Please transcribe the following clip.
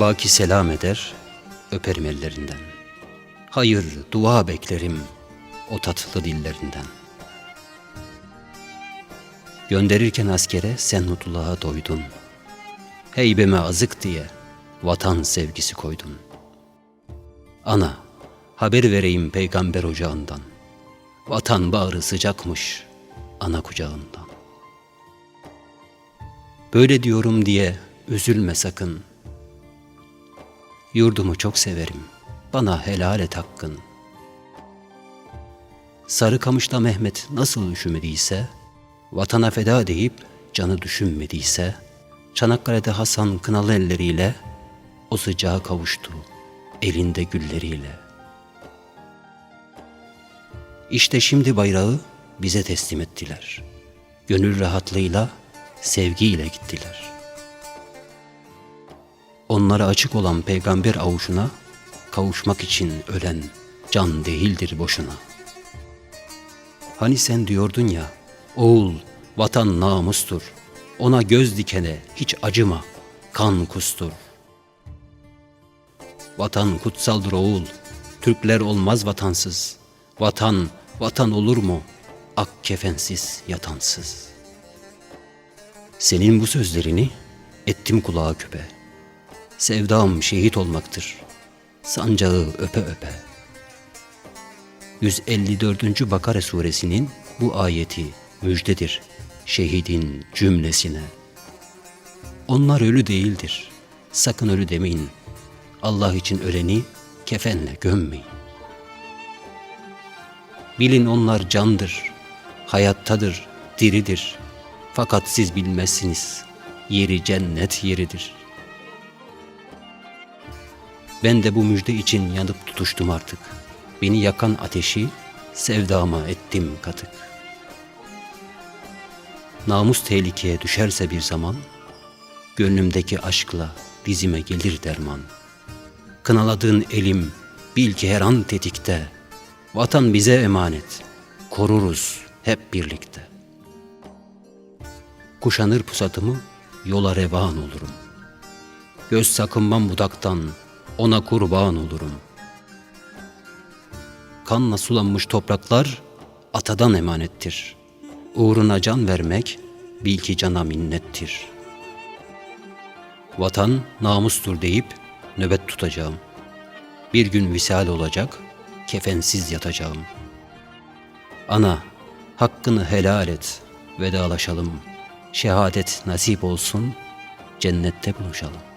Baki selam eder, öperim ellerinden. Hayır, dua beklerim o tatlı dillerinden. Gönderirken askere sen mutluluğa doydun. Heybeme azık diye vatan sevgisi koydun. Ana, haber vereyim peygamber ocağından. Vatan bağrı sıcakmış ana kucağından. Böyle diyorum diye üzülme sakın. Yurdumu çok severim. Bana helal et hakkın. Sarıkamış'ta Mehmet nasıl üşümediyse, vatana feda deyip canı düşünmediyse, Çanakkale'de Hasan kınalı elleriyle o sıcağa kavuştu elinde gülleriyle. İşte şimdi bayrağı bize teslim ettiler. Gönül rahatlığıyla, sevgiyle gittiler. Onlara açık olan peygamber avuşuna kavuşmak için ölen can değildir boşuna. Hani sen diyordun ya, oğul vatan namustur, ona göz dikene hiç acıma, kan kustur. Vatan kutsaldır oğul, Türkler olmaz vatansız. Vatan, vatan olur mu? Ak kefensiz, yatansız. Senin bu sözlerini ettim kulağa küpe. Sevdam şehit olmaktır. Sancağı öpe öpe. 154. Bakara suresinin bu ayeti müjdedir şehidin cümlesine. Onlar ölü değildir. Sakın ölü demeyin. Allah için öleni kefenle gömmeyin. Bilin onlar candır, hayattadır, diridir. Fakat siz bilmezsiniz. Yeri cennet yeridir. Ben de bu müjde için yanıp tutuştum artık. Beni yakan ateşi sevdama ettim katık. Namus tehlikeye düşerse bir zaman, gönlümdeki aşkla dizime gelir derman. Kınaladığın elim bil ki her an tetikte. Vatan bize emanet, koruruz hep birlikte. Kuşanır pusatımı yola revan olurum. Göz sakınmam budaktan ona kurban olurum. Kanla sulanmış topraklar atadan emanettir. Uğruna can vermek bil ki cana minnettir. Vatan namustur deyip nöbet tutacağım. Bir gün visal olacak, kefensiz yatacağım. Ana, hakkını helal et, vedalaşalım. Şehadet nasip olsun, cennette buluşalım.